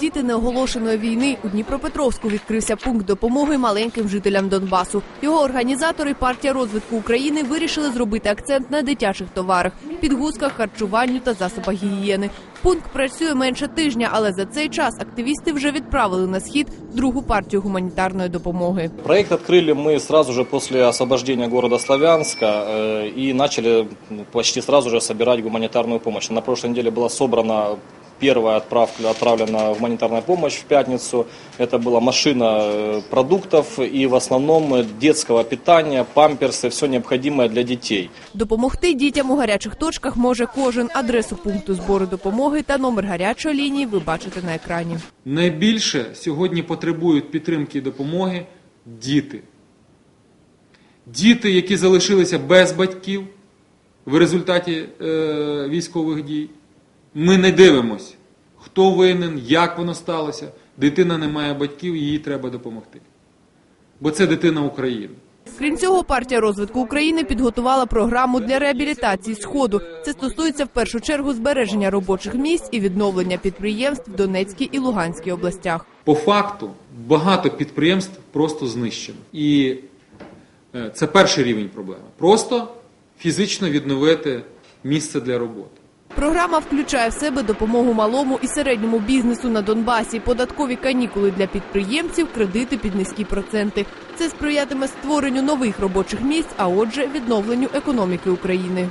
Діти неоголошеної війни у Дніпропетровську відкрився пункт допомоги маленьким жителям Донбасу. Його організатори партія розвитку України вирішили зробити акцент на дитячих товарах, підгузках, харчуванню та засобах гігієни. Пункт працює менше тижня, але за цей час активісти вже відправили на схід другу партію гуманітарної допомоги. Проект открыли мы сразу же после освобождения города Славянска э, и начали ну, почти сразу же собирать гуманитарную помощь. На прошлой неделе была собрана первая отправка, отправлена гуманитарная помощь в пятницу. Это была машина э, продуктов и в основном э, детского питания, памперсы, все необходимое для детей. Допомогти дітям у гарячих точках може кожен. Адресу пункту збору допомоги та номер гарячої лінії ви бачите на екрані. Найбільше сьогодні потребують підтримки і допомоги діти. Діти, які залишилися без батьків в результаті е, військових дій. Ми не дивимося, хто винен, як воно сталося. Дитина не має батьків, їй треба допомогти. Бо це дитина України. Крім цього, партія розвитку України підготувала програму для реабілітації сходу. Це стосується в першу чергу збереження робочих місць і відновлення підприємств в Донецькій і Луганській областях. По факту багато підприємств просто знищено. І е, це перший рівень проблеми. Просто фізично відновити місце для роботи. Програма включає в себе допомогу малому і середньому бізнесу на Донбасі, податкові канікули для підприємців, кредити під низькі проценти. Це сприятиме створенню нових робочих місць, а отже, відновленню економіки України.